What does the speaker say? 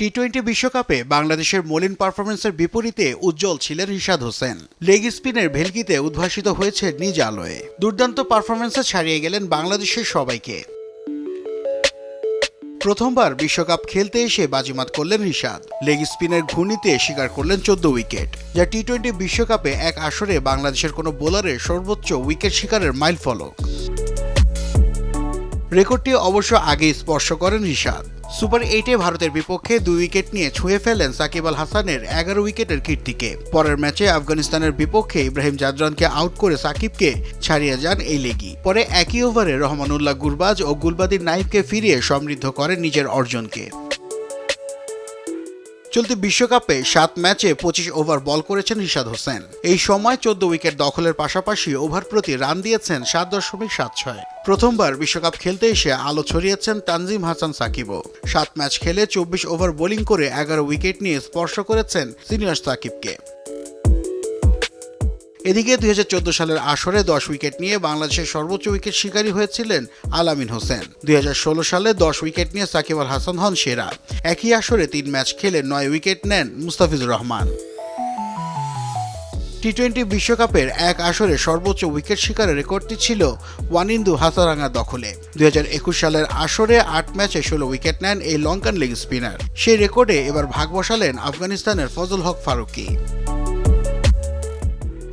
T twenty বিশ্বকাপে বাংলাদেশের মলিন পারফরমেন্সের বিপরীতে উজ্জ্বল ছিলেন রিশাদ হোসেন। লেগ স্পিনের ভেলকিতে উদ্ভাসিত হয়েছে নিজ আলোয়। দুর্দান্ত পারফরমেন্সে ছাড়িয়ে গেলেন বাংলাদেশের সবাইকে। প্রথমবার বিশ্বকাপ খেলতে এসে বাজিমাত করলেন রিশাদ। লেগ স্পিনের ঘূর্ণিতে শিকার করলেন চোদ্দ উইকেট। যা টি টোয়েন্টি বিশ্বকাপে এক আসরে বাংলাদেশের কোনো বোলারের সর্বোচ্চ উইকেট শিকারের মাইল ফলক রেকর্ডটি অবশ্য আগেই স্পর্শ করেন ঋষাদ সুপার এইটে ভারতের বিপক্ষে দুই উইকেট নিয়ে ছুঁয়ে ফেলেন সাকিব আল হাসানের এগারো উইকেটের কীর্তিকে। পরের ম্যাচে আফগানিস্তানের বিপক্ষে ইব্রাহিম জাদরানকে আউট করে সাকিবকে ছাড়িয়ে যান এই লেগি। পরে একই ওভারে রহমানুল্লাহ গুরবাজ ও গুলবাদির নাইফকে ফিরিয়ে সমৃদ্ধ করেন নিজের অর্জনকে। চলতি বিশ্বকাপে সাত ম্যাচে পঁচিশ ওভার বল করেছেন রিশাদ হোসেন। এই সময় চোদ্দ উইকেট দখলের পাশাপাশি ওভার প্রতি রান দিয়েছেন সাত দশমিক সাত ছয়। প্রথমবার বিশ্বকাপ খেলতে এসে আলো ছড়িয়েছেন তানজিম হাসান সাকিবও। সাত ম্যাচ খেলে চব্বিশ ওভার বোলিং করে এগারো উইকেট নিয়ে স্পর্শ করেছেন সিনিয়র সাকিবকে। এদিকে দুই হাজার চোদ্দ সালের আসরে দশ উইকেট নিয়ে বাংলাদেশের সর্বোচ্চ উইকেট শিকারী হয়েছিলেন আলামিন হোসেন। দুই হাজার ষোলো সালে দশ উইকেট নিয়ে সাকিব আল হাসান হন সেরা। একই আসরে তিন ম্যাচ খেলে নয় উইকেট নেন মুস্তাফিজুর রহমান। টি টোয়েন্টি বিশ্বকাপের এক আসরে সর্বোচ্চ উইকেট শিকারের রেকর্ডটি ছিল ওয়ানিন্দু হাসারাঙ্গা দখলে। দুই হাজার একুশ সালের আসরে আট ম্যাচে ষোলো উইকেট নেন এই লঙ্কান লেগ স্পিনার। সেই রেকর্ডে এবার ভাগ বসালেন আফগানিস্তানের ফজল হক ফারুকি।